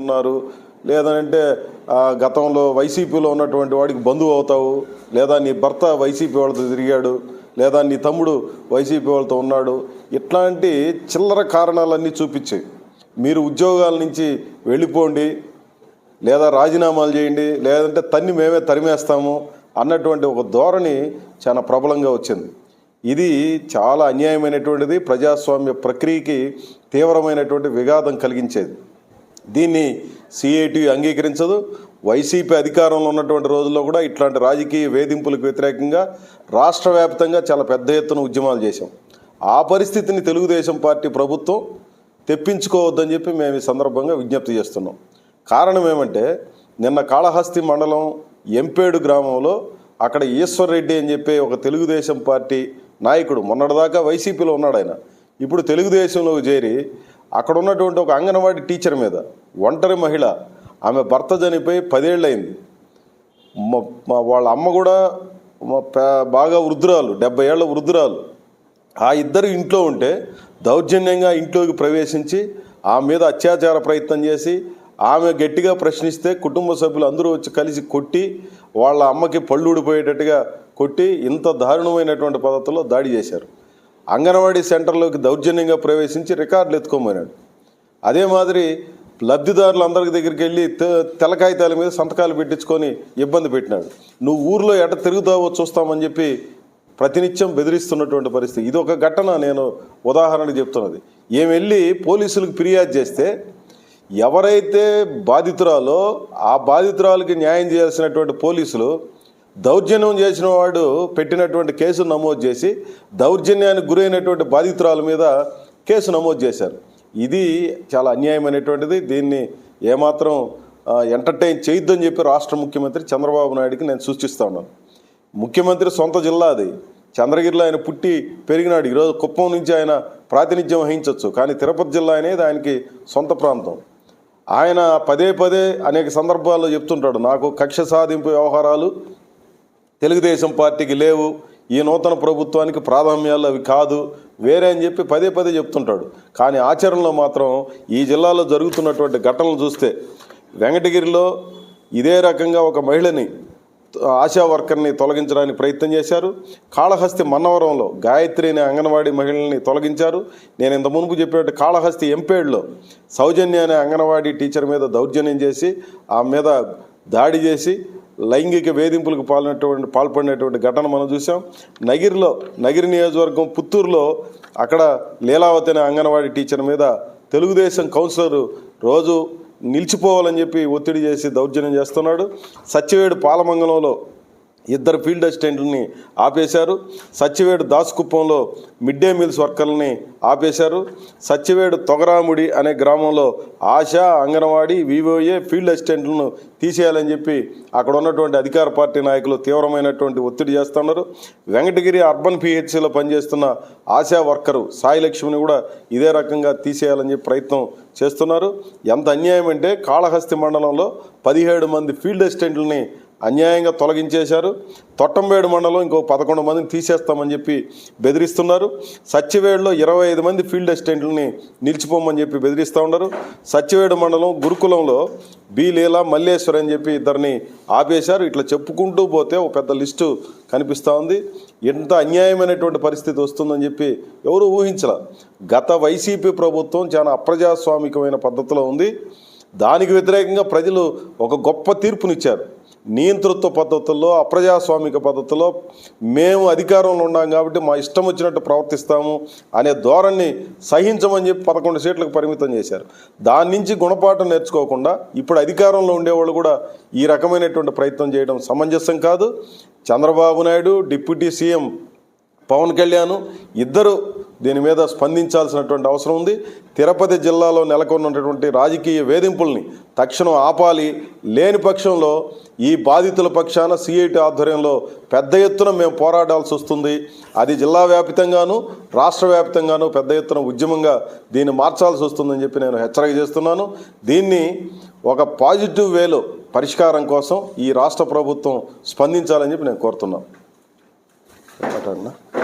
ఉన్నారు. లేదంటే గతంలో వైసీపీలో ఉన్నటువంటి వాడికి బంధువు అవుతావు లేదా నీ భర్త వైసీపీ వాళ్ళతో తిరిగాడు లేదా నీ తమ్ముడు వైసీపీ వాళ్ళతో ఉన్నాడు. ఇట్లాంటి చిల్లర కారణాలన్నీ చూపించాయి. మీరు ఉద్యోగాల నుంచి వెళ్ళిపోండి లేదా రాజీనామాలు చేయండి లేదంటే తన్ని మేమే తరిమేస్తాము అన్నటువంటి ఒక ధోరణి చాలా ప్రబలంగా వచ్చింది. ఇది చాలా అన్యాయమైనటువంటిది ప్రజాస్వామ్య ప్రక్రియకి తీవ్రమైనటువంటి విఘాతం కలిగించేది. దీన్ని సిఐటి అంగీకరించదు. వైసీపీ అధికారంలో ఉన్నటువంటి రోజుల్లో కూడా ఇట్లాంటి రాజకీయ వేధింపులకు వ్యతిరేకంగా రాష్ట్ర వ్యాప్తంగా చాలా పెద్ద ఎత్తున ఉద్యమాలు చేశాం. ఆ పరిస్థితిని తెలుగుదేశం పార్టీ ప్రభుత్వం తెప్పించుకోవద్దని చెప్పి మేము ఈ సందర్భంగా విజ్ఞప్తి చేస్తున్నాం. కారణం ఏమంటే నిన్న కాళహస్తి మండలం ఎంపేడు గ్రామంలో అక్కడ ఈశ్వర్ రెడ్డి అని చెప్పి ఒక తెలుగుదేశం పార్టీ నాయకుడు మొన్నటిదాకా వైసీపీలో ఉన్నాడు ఆయన. ఇప్పుడు తెలుగుదేశంలోకి చేరి అక్కడ ఉన్నటువంటి ఒక అంగన్వాడీ టీచర్ మీద ఒంటరి మహిళ ఆమె భర్త చనిపోయి పదేళ్ళయింది. వాళ్ళ అమ్మ కూడా బాగా వృద్ధురాలు డెబ్బై ఏళ్ళ వృద్ధురాలు. ఆ ఇద్దరు ఇంట్లో ఉంటే దౌర్జన్యంగా ఇంట్లోకి ప్రవేశించి ఆమె మీద అత్యాచార ప్రయత్నం చేసి ఆమె గట్టిగా ప్రశ్నిస్తే కుటుంబ సభ్యులు అందరూ వచ్చి కలిసి కొట్టి వాళ్ళ అమ్మకి పళ్ళు ఊడిపోయేటట్టుగా కొట్టి ఇంత దారుణమైనటువంటి పద్ధతిలో దాడి చేశారు. అంగన్వాడీ సెంటర్లోకి దౌర్జన్యంగా ప్రవేశించి రికార్డులు ఎత్తుకోమన్నాడు. అదే మాదిరి లబ్ధిదారులు అందరికి దగ్గరికి వెళ్ళి తె- తెల్ల కాగితాల మీద సంతకాలు పెట్టించుకొని ఇబ్బంది పెట్టినాడు. నువ్వు ఊర్లో ఎట తిరుగుతావో చూస్తామని చెప్పి ప్రతినిత్యం బెదిరిస్తున్నటువంటి పరిస్థితి. ఇది ఒక ఘటన నేను ఉదాహరణకు చెప్తున్నది. ఏం వెళ్ళి పోలీసులకు ఫిర్యాదు చేస్తే ఎవరైతే బాధితురాలో ఆ బాధితురాలకి న్యాయం చేయాల్సినటువంటి పోలీసులు దౌర్జన్యం చేసిన వాడు పెట్టినటువంటి కేసు నమోదు చేసి దౌర్జన్యానికి గురైనటువంటి బాధితురాల మీద కేసు నమోదు చేశారు. ఇది చాలా అన్యాయమైనటువంటిది. దీన్ని ఏమాత్రం ఎంటర్టైన్ చేయొద్దని చెప్పి రాష్ట్ర ముఖ్యమంత్రి చంద్రబాబు నాయుడికి నేను సూచిస్తా ఉన్నాను. ముఖ్యమంత్రి సొంత జిల్లా అది. చంద్రగిరిలో ఆయన పుట్టి పెరిగినాడు. ఈరోజు కుప్పం నుంచి ఆయన ప్రాతినిధ్యం వహించవచ్చు కానీ తిరుపతి జిల్లా అనేది ఆయనకి సొంత ప్రాంతం. ఆయన పదే పదే అనేక సందర్భాల్లో చెప్తుంటాడు నాకు కక్ష సాధింపు వ్యవహారాలు తెలుగుదేశం పార్టీకి లేవు. ఈ నూతన ప్రభుత్వానికి ప్రాధాన్యాలు అవి కాదు. వేరే అని చెప్పి పదే పదే చెప్తుంటాడు. కానీ ఆచరణలో మాత్రం ఈ జిల్లాలో జరుగుతున్నటువంటి ఘటనలు చూస్తే వెంకటగిరిలో ఇదే రకంగా ఒక మహిళని ఆశా వర్కర్ని తొలగించడానికి ప్రయత్నం చేశారు. కాళహస్తి మన్నవరంలో గాయత్రి అనే అంగన్వాడీ మహిళల్ని తొలగించారు. నేను ఇంత మునుపు చెప్పినట్టు కాళహస్తి ఎంపేడ్లో సౌజన్య అనే అంగన్వాడీ టీచర్ మీద దౌర్జన్యం చేసి ఆ మీద దాడి చేసి లైంగిక వేధింపులకు పాల్పడినటువంటి పాల్పడినటువంటి ఘటన మనం చూసాం నగిరిలో నగిరి నియోజకవర్గం పుత్తూరులో అక్కడ లీలావతి అనే అంగన్వాడీ టీచర్ మీద తెలుగుదేశం కౌన్సిలర్ రోజు నిలిచిపోవాలని చెప్పి ఒత్తిడి చేసి దౌర్జన్యం చేస్తున్నాడు. సత్యవేడు పాలమంగళంలో ఇద్దరు ఫీల్డ్ అసిస్టెంట్లని ఆపేశారు. సత్యవేడు దాసుకుప్పంలో మిడ్ డే మీల్స్ వర్కర్లని ఆపేశారు. సత్యవేడు తొగరాముడి అనే గ్రామంలో Asha Anganwadi V O A field అసిస్టెంట్లను తీసేయాలని చెప్పి అక్కడ ఉన్నటువంటి అధికార పార్టీ నాయకులు తీవ్రమైనటువంటి ఒత్తిడి చేస్తున్నారు. వెంకటగిరి అర్బన్ పిహెచ్సిలో పనిచేస్తున్న ఆశా వర్కరు సాయి లక్ష్మిని కూడా ఇదే రకంగా తీసేయాలని చెప్పి ప్రయత్నం చేస్తున్నారు. ఎంత అన్యాయం అంటే కాళహస్తి మండలంలో పదిహేడు మంది ఫీల్డ్ అసిస్టెంట్లని అన్యాయంగా తొలగించేశారు. తొట్టంబేడు మండలం ఇంకో పదకొండు మందిని తీసేస్తామని చెప్పి బెదిరిస్తున్నారు. సత్యవేడులో ఇరవై ఐదు మంది ఫీల్డ్ అసిస్టెంట్లని నిలిచిపోమని చెప్పి బెదిరిస్తూ ఉన్నారు. సత్యవేడు మండలం గురుకులంలో బి లీలా మల్లేశ్వర్ అని చెప్పి ఇద్దరిని ఆపేశారు. ఇట్లా చెప్పుకుంటూ పోతే ఒక పెద్ద లిస్టు కనిపిస్తూ ఉంది. ఎంత అన్యాయమైనటువంటి పరిస్థితి వస్తుందని చెప్పి ఎవరు ఊహించలే. గత వైసీపీ ప్రభుత్వం చాలా అప్రజాస్వామికమైన పద్ధతిలో ఉంది. దానికి వ్యతిరేకంగా ప్రజలు ఒక గొప్ప తీర్పునిచ్చారు. నియంతృత్వ పద్ధతుల్లో అప్రజాస్వామిక పద్ధతిలో మేము అధికారంలో ఉన్నాం కాబట్టి మా ఇష్టం వచ్చినట్టు ప్రవర్తిస్తాము అనే ధోరణి సహించమని చెప్పి పదకొండు సీట్లకు పరిమితం చేశారు. దాని నుంచి గుణపాఠం నేర్చుకోకుండా ఇప్పుడు అధికారంలో ఉండేవాళ్ళు కూడా ఈ రకమైనటువంటి ప్రయత్నం చేయడం సమంజసం కాదు. చంద్రబాబు నాయుడు డిప్యూటీ సీఎం పవన్ కళ్యాణ్ ఇద్దరు దీని మీద స్పందించాల్సినటువంటి అవసరం ఉంది. తిరుపతి జిల్లాలో నెలకొన్నటువంటి రాజకీయ వేధింపుల్ని తక్షణం ఆపాలి. లేని పక్షంలో ఈ బాధితుల పక్షాన సిఐటి ఆధ్వర్యంలో పెద్ద ఎత్తున మేము పోరాడాల్సి వస్తుంది. అది జిల్లా వ్యాప్తంగాను రాష్ట్ర వ్యాప్తంగాను పెద్ద ఎత్తున ఉద్యమంగా దీన్ని మార్చాల్సి వస్తుందని చెప్పి నేను హెచ్చరిక చేస్తున్నాను. దీన్ని ఒక పాజిటివ్ వేలో పరిష్కారం కోసం ఈ రాష్ట్ర ప్రభుత్వం స్పందించాలని చెప్పి నేను కోరుతున్నాను. 받았나?